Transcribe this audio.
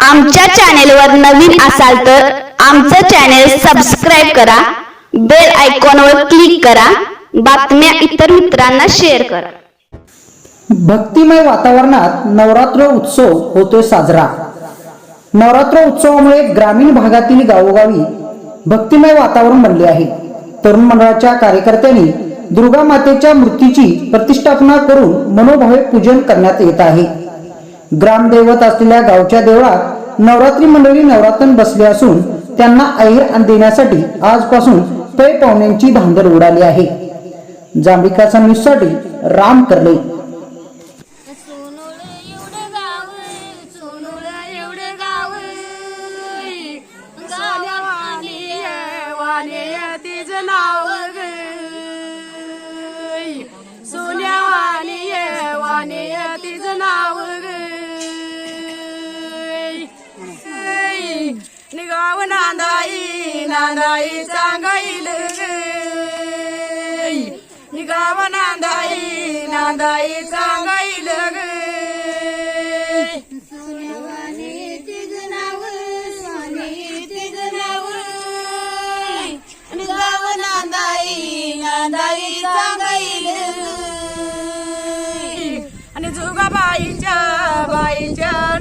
आमच्या चॅनेलवर नवीन असाल तर आमचं चॅनेल सबस्क्राईब करा बेल आयकॉनवर क्लिक करा बातम्या इतर मित्रांना शेअर करा. भक्तिमय वातावरणात नवरात्र उत्सव होतोय साजरा. नवरात्र उत्सवामुळे ग्रामीण भागातील गावोगावी भक्तिमय वातावरण बनले आहे. तरुण मंडळाच्या कार्यकर्त्यांनी दुर्गा मातेच्या मूर्तीची प्रतिष्ठापना करून मनोभावे पूजन करण्यात येत आहे. ग्रामदैवत असलेल्या गावच्या देवळात नवरात्री मंडळी नवरात्रन बसले असून त्यांना ऐर देण्यासाठी आजपासून पै पाहुण्यांची धांदर उडाली आहे. जांभिकाचा न्यूजसाठी राम करले. सोनुळ नांदाई नांदाई चांगाईल ग निगाव नांदाई नांदाई चांगाईल आणि जुगाबाईच्या बाईच्या